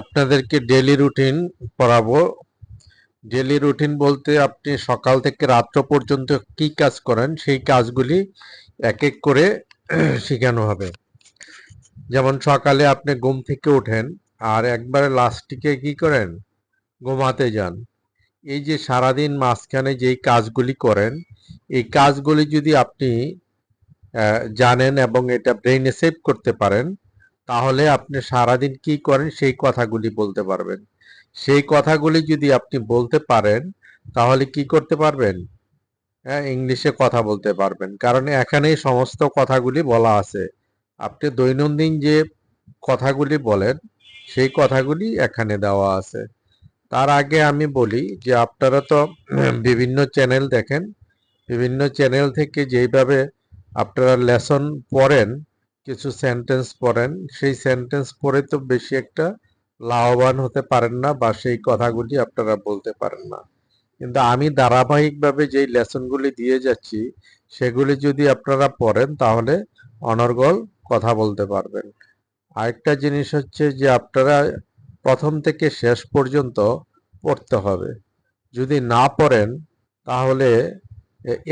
আপনাদেরকে daily routine পড়াবো। Daily routine বলতে আপনি সকাল থেকে রাত্র পর্যন্ত কি কাজ করেন, সেই কাজগুলি এক এক করে শেখানো হবে। যেমন সকালে আপনি ঘুম থেকে ওঠেন আর একবারে লাস্টিকে কি করেন? ঘুমাতে যান। এই যে সারাদিন মাঝখানে যেই কাজগুলি করেন, এই কাজগুলি যদি আপনি জানেন এবং এটা ব্রেইনে সেভ করতে পারেন তাহলে আপনি সারাদিন কি করেন? সেই কথাগুলি বলতে পারবেন। সেই কথাগুলি যদি আপনি বলতে পারেন, তাহলে কি করতে পারবেন? হ্যাঁ ইংলিশে কথা বলতে পারবেন। কারণ এখানেই সমস্ত কথাগুলি বলা আছে। আপনি দৈনন্দিন যে কথাগুলি বলেন, সেই কথাগুলি এখানে দেওয়া আছে। তার আগে আমি বলি যে, আপনারা তো বিভিন্ন চ্যানেল দেখেন। বিভিন্ন চ্যানেল থেকে যেইভাবে আপনারা লেসন পড়েন কিছু সেন্টেন্স পড়েন। সেই সেন্টেন্স পড়ে তো বেশি একটা লাভবান হতে পারেন না বা সেই কথাগুলি আপনারা বলতে পারেন না। কিন্তু আমি ধারাবাহিকভাবে যেই লেসনগুলি দিয়ে যাচ্ছি, সেগুলি যদি আপনারা পড়েন, তাহলে অনর্গল কথা বলতে পারবেন। আরেকটা জিনিস হচ্ছে যে, আপনারা প্রথম থেকে শেষ পর্যন্ত পড়তে হবে। যদি না পড়েন, তাহলে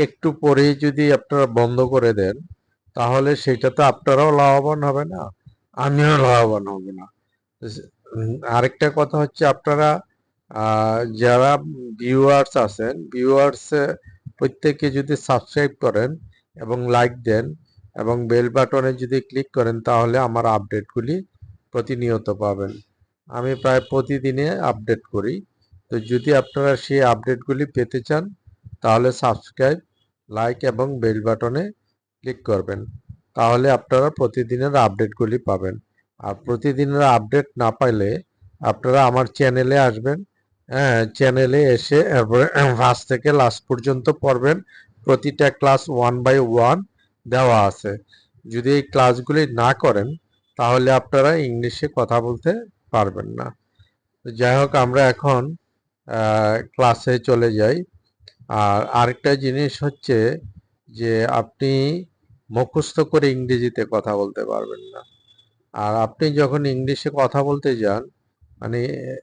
একটু পরেই যদি আপনারা বন্ধ করে দেন তাহলে সেটা তো আপনারাও লাভবান হবে না, আমিও লাভবান হব না। আরেকটা কথা হচ্ছে আপনারা যারা ভিউয়ার্স আছেন ভিউয়ার্স প্রত্যেকে যদি সাবস্ক্রাইব করেন এবং লাইক দেন এবং বেল বাটনে যদি ক্লিক করেন, তাহলে আমার আপডেটগুলি প্রতিনিয়ত পাবেন। আমি প্রায় প্রতিদিনে আপডেট করি। তো যদি আপনারা সেই আপডেটগুলি পেতে চান, তাহলে সাবস্ক্রাইব লাইক এবং বেল বাটনে ক্লিক করবেন, তাহলে আপনারা প্রতিদিনের আপডেটগুলি পাবেন। আর প্রতিদিনের আপডেট না পাইলে আপনারা আমার চ্যানেলে আসবেন চ্যানেলে এসে এরপরে ফার্স্ট থেকে লাস্ট পর্যন্ত পড়বেন। প্রতিটা ক্লাস ওয়ান বাই ওয়ান দেওয়া আছে। যদি এই ক্লাসগুলি না করেন, তাহলে আপনারা ইংলিশে কথা বলতে পারবেন না। যাই হোক, আমরা এখন ক্লাসে চলে যাই। আর আরেকটা জিনিস হচ্ছে যে আপনি মুখস্থ করে ইংরেজিতে কথা বলতে পারবেন না। আর আপনি যখন ইংলিশে কথা বলতে যান মানে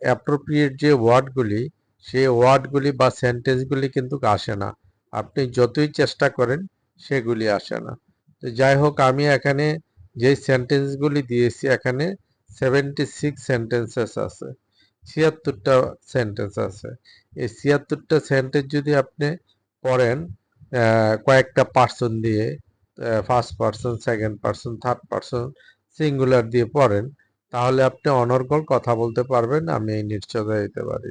অ্যাপ্রোপ্রিয়েট যে ওয়ার্ডগুলি সেই ওয়ার্ডগুলি বা সেন্টেন্সগুলি কিন্তু আসে না। আপনি যতই চেষ্টা করেন, সেগুলি আসে না। তো যাই হোক, আমি এখানে যে সেন্টেন্সগুলি দিয়েছি, এখানে সেভেন্টি সিক্স সেন্টেন্সেস আছে, ছিয়াত্তরটা সেন্টেন্স আছে। এই ছিয়াত্তরটা সেন্টেন্স যদি আপনি পড়েন কয়েকটা পার্সন দিয়ে first person second person third person singular দিয়ে পড়েন, তাহলে আপনি অনর্গল কথা বলতে পারবেন, আমি এই নিশ্চয়তা দিতে পারি।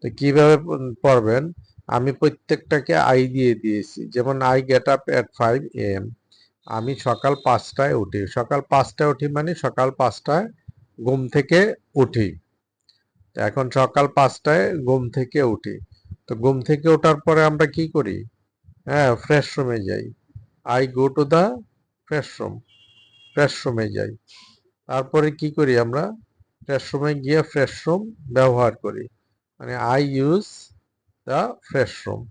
তো কীভাবে পড়বেন? আমি প্রত্যেকটাকে আই দিয়ে দিয়েছি, যেমন I get up at five AM আমি সকাল পাঁচটায় উঠি। সকাল পাঁচটায় উঠি মানে সকাল পাঁচটায় ঘুম থেকে উঠি। এখন সকাল পাঁচটায় ঘুম থেকে উঠি। তো ঘুম থেকে ওঠার পরে আমরা কি করি? হ্যাঁ ফ্রেশ রুমে যাই। I go to the fresh room fresh রুমে যাই। তারপরে কি করি আমরা? ফ্রেশ রুমে গিয়ে ফ্রেশ রুম ব্যবহার করি। মানে I use the fresh room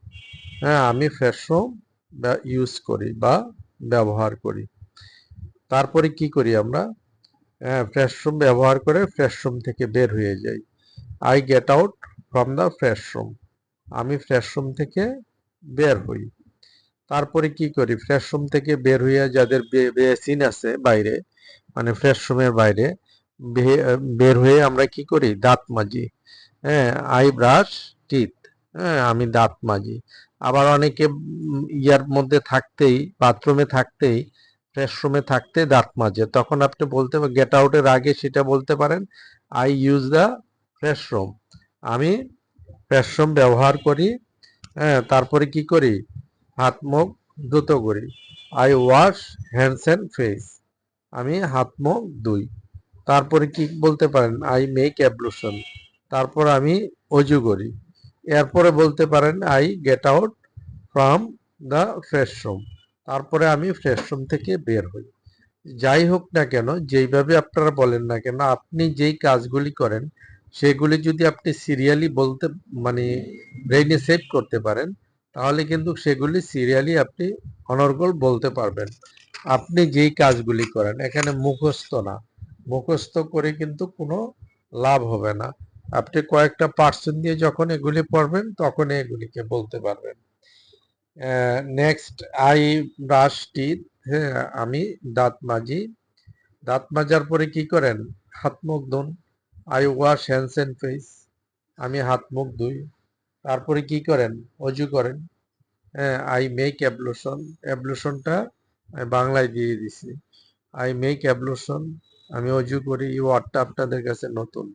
হ্যাঁ আমি ফ্রেশ রুম ইউজ করি বা ব্যবহার করি। তারপরে কি করি আমরা? হ্যাঁ ফ্রেশ রুম ব্যবহার করে ফ্রেশ রুম থেকে বের হয়ে যাই। I get out from the fresh room আমি ফ্রেশ রুম থেকে বের হই। তারপরে কি করি? ফ্রেশ রুম থেকে বের হইয়া যাদের বেসিন আছে বাইরে মানে ফ্রেশ রুমের বাইরে বের হয়ে আমরা কি করি? দাঁত মাজি। হ্যাঁ আই ব্রাশ টিথ হ্যাঁ আমি দাঁত মাজি। আবার অনেকে ইয়ার মধ্যে থাকতেই বাথরুমে থাকতেই ফ্রেশ রুমে থাকতে দাঁত মাজে। তখন আপনি বলতে গেট আউটের আগে সেটা বলতে পারেন I use the fresh room আমি ফ্রেশ রুম ব্যবহার করি হ্যাঁ তারপরে কি করি? হাত মুখ দ্রুত করি। I wash hands and face আমি হাত মুখ ধুই। তারপরে কি বলতে পারেন? আই মেক অ্যাবলুশন তারপর আমি অজু করি। এরপরে বলতে পারেন I get out from the fresh room তারপরে আমি ফ্রেশ রুম থেকে বের হই। যাই হোক না কেন, যেইভাবে আপনারা বলেন না কেন, আপনি যেই কাজগুলি করেন, সেগুলি যদি আপনি সিরিয়ালি বলতে মানে ব্রেইনে সেভ করতে পারেন তাহলে কিন্তু সেগুলি সিরিয়ালি আপনি অনর্গল বলতে পারবেন। আপনি যেই কাজগুলি করেন, এখানে মুখস্থ না। মুখস্থ করে কিন্তু কোনো লাভ হবে না। আপনি কয়েকটা পার্সেন্ট দিয়ে যখন এগুলি পড়বেন তখন এগুলিকে বলতে পারবেন। নেক্সট আই ব্রাশ টিথ হ্যাঁ আমি দাঁত মাজি। দাঁত মাজার পরে কি করেন? হাত মুখ ধুন। I wash hands and face আমি হাত মুখ ধুই। তারপরে কি করেন? অজু করেন। আই মেক অ্যাবলোশন অ্যাবলোশনটা বাংলায় দিয়ে দিছি। আই মেক অ্যাবলোশন আমি অজু করি। এই ওয়ার্ডটা আপনাদের কাছে নতুন।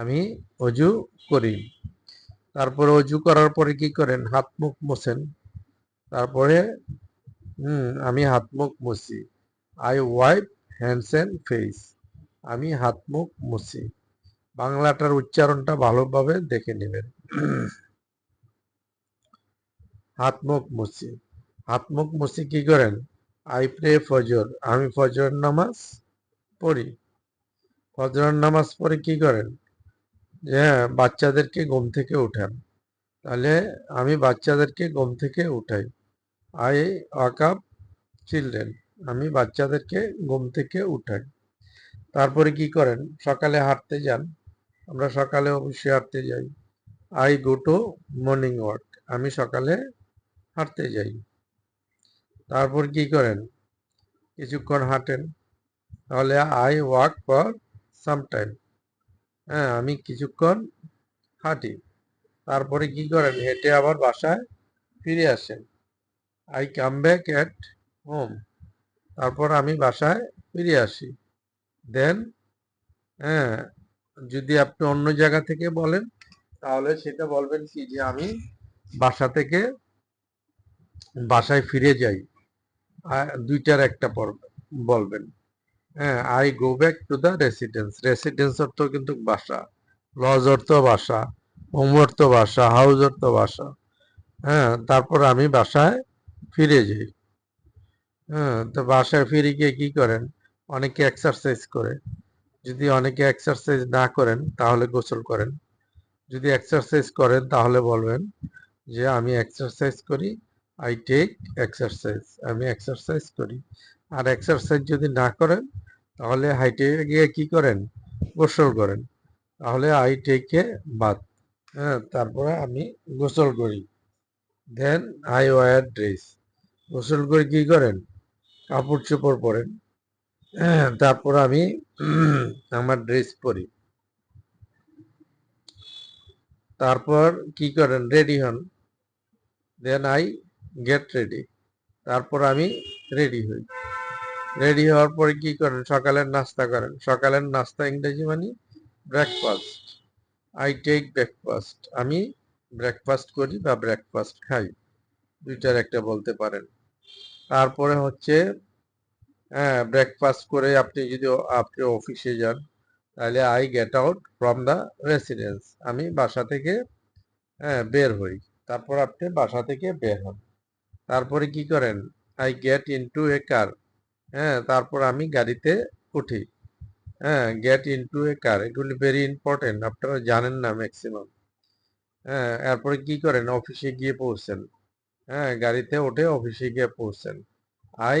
আমি অজু করি। তারপরে অজু করার পরে কি করেন? হাত মুখ মোছেন। তারপরে, হুম, আমি হাত মুখ মুছি। I wipe hands and face আমি হাত মুখ মুছি। বাংলাটার উচ্চারণটা ভালোভাবে দেখে নেবেন। হাত মুখ মুছি। হাত মুখ মুছি কি করেন? আই প্রে ফজর। আমি ফজর নামাজ পড়ি। ফজর নামাজ পড়ে কি করেন? হ্যাঁ, বাচ্চাদেরকে ঘুম থেকে উঠান। তাহলে আমি বাচ্চাদেরকে ঘুম থেকে উঠাই। I wake children. আমি বাচ্চাদেরকে ঘুম থেকে উঠাই। তারপরে কি করেন? সকালে হাঁটতে যান। আমরা সকালে অবশ্যই হাঁটতে যাই। I go to morning walk আমি সকালে হাঁটতে যাই। তারপর কি করেন? কিছুক্ষণ হাঁটেন। তাহলে I walk for some time হ্যাঁ আমি কিছুক্ষণ হাঁটি। তারপরে কি করেন? হেঁটে আবার বাসায় ফিরে আসেন। I come back at home তারপর আমি বাসায় ফিরে আসি। দেন হ্যাঁ যদি আপনি অন্য জায়গা থেকে বলেন, তাহলে সেটা বলবেন কি যে আমি বাসা থেকে বাসায় ফিরে যাই। দুইটার একটা বলবেন। হ্যাঁ I go back to the residence residence অর্থ কিন্তু বাসা। লজ অর্থ বাসা। হোম অর্থ বাসা। হাউস অর্থ বাসা। হ্যাঁ তারপর আমি বাসায় ফিরে যাই। হ্যাঁ তো বাসায় ফিরে গিয়ে কি করেন? অনেকে এক্সারসাইজ করে। যদি অনেকে এক্সারসাইজ না করেন, তাহলে গোসল করেন। যদি এক্সারসাইজ করেন, তাহলে বলবেন যে, আমি এক্সারসাইজ করি আই টেক এক্সারসাইজ আমি এক্সারসাইজ করি। আর এক্সারসাইজ যদি না করেন, তাহলে হাইটে গিয়ে কি করেন? গোসল করেন। তাহলে আই টেকে বাদ হ্যাঁ তারপরে আমি গোসল করি। দেন আই ওয়ার ড্রেস গোসল করে কি করেন? কাপড় চোপড় পরেন। তারপর আমি আমার ড্রেস পরি। তারপর কি করেন রেডি হন। দেন আই গেট রেডি তারপর আমি রেডি হই। রেডি হওয়ার পরে কি করেন, সকালের নাস্তা করেন। সকালের নাস্তা ইংরেজি মানে ব্রেকফাস্ট আই টেক ব্রেকফাস্ট আমি ব্রেকফাস্ট করি বা ব্রেকফাস্ট খাই। দুইটার একটা বলতে পারেন। তারপরে হচ্ছে হ্যাঁ ব্রেকফাস্ট করে আপনি যদি আপনি অফিসে যান, তাহলে I get out from the residence আমি বাসা থেকে হ্যাঁ বের হই। তারপর আপনি বাসা থেকে বের হন। তারপরে কি করেন? I get into a car হ্যাঁ তারপর আমি গাড়িতে উঠি। হ্যাঁ গেট ইনটু এ কার এগুলি ভেরি ইম্পর্টেন্ট আপনারা জানেন না ম্যাক্সিমাম হ্যাঁ এরপরে কি করেন? অফিসে গিয়ে পৌঁছেন। হ্যাঁ গাড়িতে উঠে অফিসে গিয়ে পৌঁছেন। I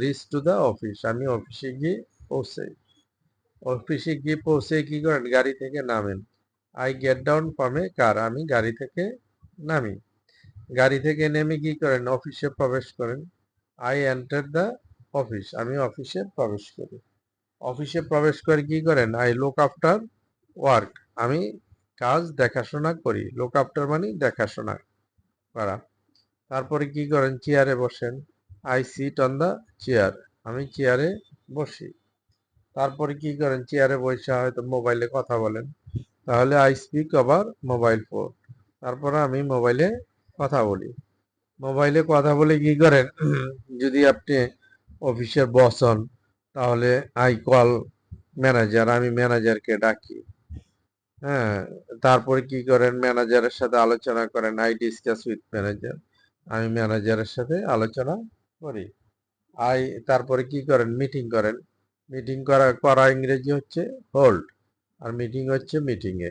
reach to the office আমি অফিসে গিয়ে পৌঁছাই অফিসে গিয়ে পৌঁছে কি করেন? গাড়ি থেকে নামেন। I get down from car আমি গাড়ি থেকে নামি। গাড়ি থেকে নেমে কি করেন? অফিসে প্রবেশ করেন। আই এন্টার দ্য অফিস আমি অফিসে প্রবেশ করি। অফিসে প্রবেশ করে কি করেন? আই লুক আফটার ওয়ার্ক আমি কাজ দেখাশোনা করি। লুক আফটার মানে দেখাশোনা করা। তারপরে কি করেন? চেয়ারে বসেন। I sit on the chair আমি চেয়ারে বসি। তারপরে কি করেন? চেয়ারে বসে হয়তো মোবাইলে কথা বলেন। তাহলে I speak over mobile phone তারপরে আমি মোবাইলে কথা বলি। মোবাইলে কথা বলে কি করেন? যদি আপনি অফিসের বস হন, তাহলে আই কল ম্যানেজার আমি ম্যানেজারকে ডাকি। হ্যাঁ তারপরে কি করেন? ম্যানেজারের সাথে আলোচনা করেন। আই ডিসকাস উইথ ম্যানেজার আমি ম্যানেজারের সাথে আলোচনা করি। আই, তারপরে কি করেন? মিটিং করেন। মিটিং করা করা ইংরেজি হচ্ছে হোল্ড আর মিটিং হচ্ছে মিটিংয়ে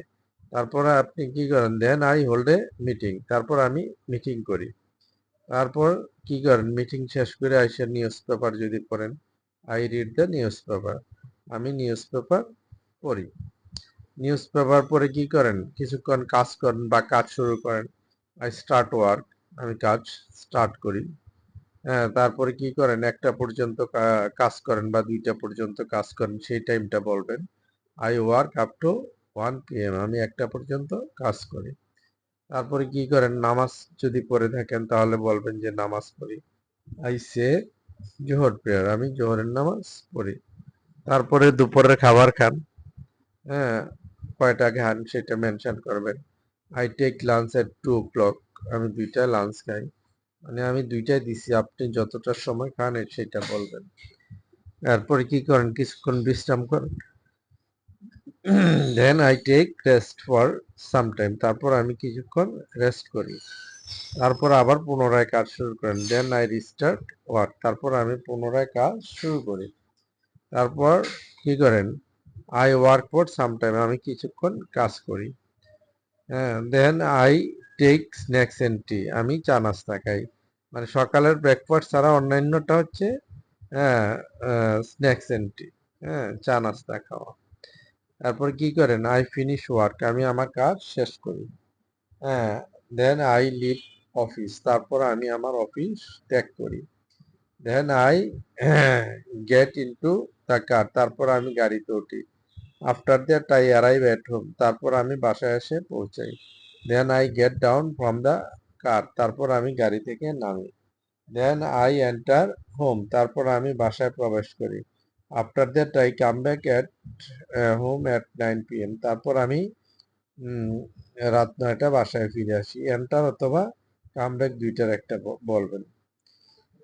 তারপরে আপনি কি করেন? দেন আই হোল্ড মিটিং তারপর আমি মিটিং করি। তারপর কি করেন? মিটিং শেষ করে আইসে নিউজ পেপার যদি পড়েন I read the newspaper আমি নিউজ পেপার পড়ি। নিউজ পেপার পরে কি করেন? কিছুক্ষণ কাজ করেন বা কাজ শুরু করেন। আই স্টার্ট ওয়ার্ক আমি কাজ স্টার্ট করি। তারপরে কি করেন? একটা পর্যন্ত কাজ করেন বা দুইটা পর্যন্ত কাজ করেন, সেই টাইমটা বলবেন। I work up to one PM আমি একটা পর্যন্ত কাজ করি। তারপরে কি করেন? নামাজ যদি পড়ে থাকেন, তাহলে বলবেন যে নামাজ পড়ি। আই সে জোহর প্রেয়ার আমি জোহরের নামাজ পড়ি। তারপরে দুপুরের খাবার খান। হ্যাঁ কয়টা খান সেটা মেনশন করবেন। I take lunch at two clock আমি দুইটায় লাঞ্চ খাই। মানে আমি দুইটাই দিছি, আপনি যতটা সময় খান সেটা বলবেন। তারপরে কি করেন? কিছুক্ষণ বিশ্রাম করেন। Then I take rest for some time তারপর আমি কিছুক্ষণ রেস্ট করি। তারপর আবার পুনরায় কাজ শুরু করেন। দেন আই রিস্টার্ট ওয়ার্ক তারপর আমি পুনরায় কাজ শুরু করি। তারপর কি করেন? I work for some time আমি কিছুক্ষণ কাজ করি। হ্যাঁ then I take snacks and tea. আমি চা নাস্তা খাই। মানে সকালের ব্রেকফাস্ট ছাড়া অন্যান্যটা হচ্ছে হ্যাঁ স্ন্যাক্স এন্ড টি হ্যাঁ চা নাস্তা খাওয়া। তারপর কি করেন? আই ফিনিশ ওয়ার্ক আমি আমার কাজ শেষ করি। হ্যাঁ দেন আই লিভ অফিস তারপর আমি আমার অফিস ত্যাগ করি। Then I get into the car তারপর আমি গাড়িতে উঠি। After that I arrive at home তারপর আমি বাসায় এসে পৌঁছাই। Then I get down from the car তারপর আমি গাড়ি থেকে নামি। দেন আই এন্টার হোম তারপর আমি বাসায় প্রবেশ করি। After that I come back at home at nine P M তারপর আমি রাত নয়টা বাসায় ফিরে আসি। এন্টার অথবা কাম ব্যাক দুইটার একটা বলবেন।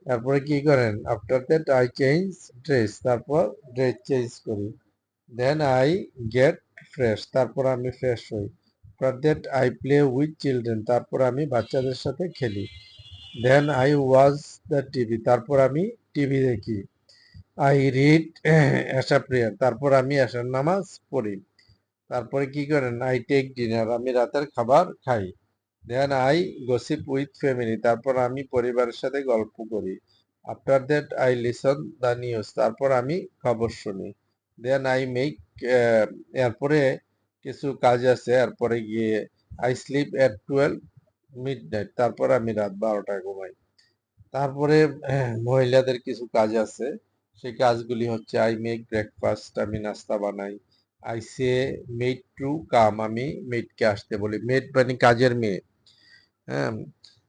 তারপরে কি করেন? After that I change dress তারপর ড্রেস চেঞ্জ করি। দেন আই গেট ফ্রেশ তারপর আমি ফ্রেশ হই। After that I play with children তারপর আমি বাচ্চাদের সাথে খেলি। Then I watch the TV তারপর আমি টিভি দেখি। আই রিড এশা প্রেয়ার তারপর আমি এশার নামাজ পড়ি। তারপরে কি করেন? আই টেক ডিনার আমি রাতের খাবার খাই। Then I gossip with family তারপর আমি পরিবারের সাথে গল্প করি। After that I listen the news তারপর আমি খবর শুনি। দেন আই মেক এরপরে কিছু কাজ আছে, এরপরে গিয়ে I sleep at twelve midnight তারপর আমি রাত বারোটায় ঘুমাই। তারপরে মহিলাদের কিছু কাজ আছে, সেই কাজগুলি হচ্ছে আই মেক ব্রেকফাস্ট আমি নাস্তা বানাই। I say maid to come আমি মেডকে আসতে বলি। মেড মানে কাজের মেয়ে। হ্যাঁ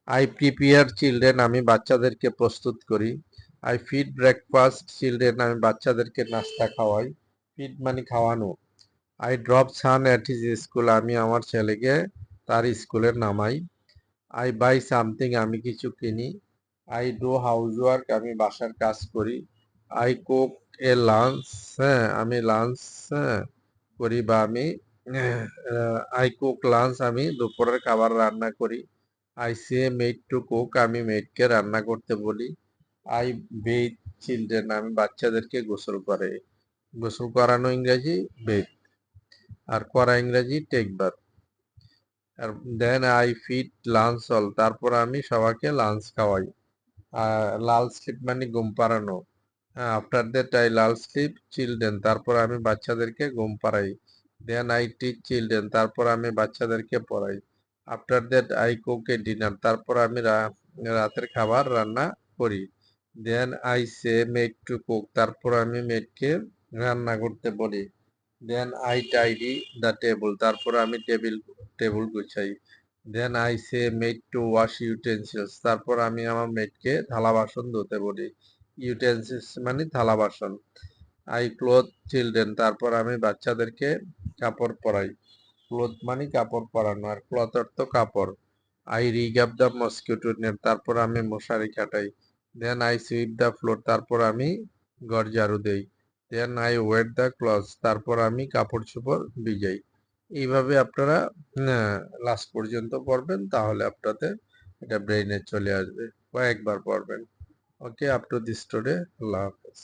আই প্রিপেয়ার চিলড্রেন আমি বাচ্চাদেরকে প্রস্তুত করি। আই ফিড ব্রেকফাস্ট চিলড্রেন আমি বাচ্চাদেরকে নাস্তা খাওয়াই। ফিড মানে খাওয়ানো। I drop son at his school আমি আমার ছেলেকে তার স্কুলে নামাই। আই বাই সামথিং আমি কিছু কিনি। আই ডু হাউস ওয়ার্ক আমি বাসার কাজ করি। আই কুক এ লাঞ্চ হ্যাঁ আমি লাঞ্চ হ্যাঁ করি বা আমি আই কুক লাঞ্চ আমি দুপুরের খাবার রান্না করি। I say maid to cook আমি মেডকে রান্না করতে বলি। আই বেথ চিলড্রেন আমি বাচ্চাদেরকে গোসল করে। গোসল করানো ইংরেজি বেথ আর করা ইংরেজি take bath R then I feed lunch all তারপর আমি সবাইকে লাঞ্চ খাওয়াই। লাল স্লিপ মানে ঘুম পাড়ানো। After that I lull sleep children তারপর আমি বাচ্চাদেরকে ঘুম পাড়াই। দেন আই টিচ চিলড্রেন তারপর আমি বাচ্চাদেরকে পড়াই। After that I cook a dinner তারপর আমি রাতের খাবার রান্না করি। Then I say maid to cook তারপর আমি মেডকে রান্না করতে বলি। Then I tidy the table তারপর আমি table table Gusai. Then I say maid to wash utensils তারপর আমি আমার মেডকে থালা বাসন ধুতে বলি। ইউটেন্সিলস মানে থালা বাসন। আই ক্লোথ চিলড্রেন তারপর আমি বাচ্চাদেরকে কাপড় পরাই। ক্লোথ মানে কাপড় পরানো, আর ক্লথ অর্থ কাপড়। I rig up the mosquito net তারপর আমি মশারি কাটাই। Then I sweep the floor তারপর আমি ঘর ঝাড়ু দেই। Then I wet the cloth তারপর আমি কাপড় চোপড় ভিজাই। এইভাবে আপনারা লাস্ট পর্যন্ত পড়বেন তাহলে আপনাদের এটা ব্রেইনে চলে আসবে। কয়েকবার পড়বেন okay up to this today আল্লাহ হাফেজ।